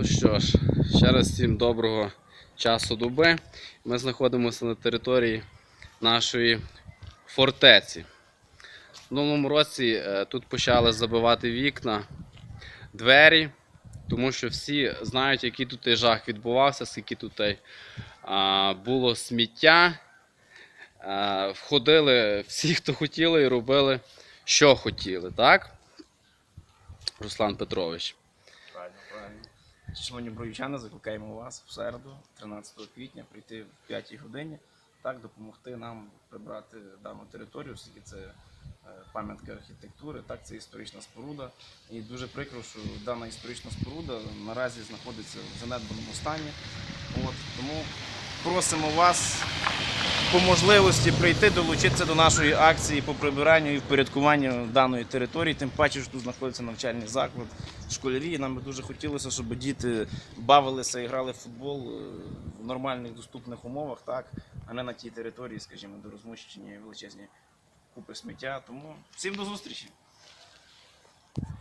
Ну що ж, ще раз всім доброго часу доби. Ми знаходимося на території нашої фортеці. В минулому році е, тут почали забивати вікна, двері, тому що всі знають, який тут жах відбувався, скільки тут е, було сміття. Е, Входили всі, хто хотіли, і робили, що хотіли, так? Руслан Петрович. Правильно, правильно. Шановні броївчани, закликаємо вас в середу, 13 квітня, прийти в 5 годині, так, допомогти нам прибрати дану територію, оскільки це е, пам'ятка архітектури, так, це історична споруда. І дуже прикро, що дана історична споруда наразі знаходиться в занедбаному стані. От, тому просимо вас по можливості прийти, долучитися до нашої акції по прибиранню і впорядкуванню даної території, тим паче, що тут знаходиться навчальний заклад, школярі. Нам би дуже хотілося, щоб діти бавилися і грали в футбол е, в нормальних доступних умовах, так, а не на тій території, скажімо, де розмущені величезні купи сміття. Тому всім до зустрічі!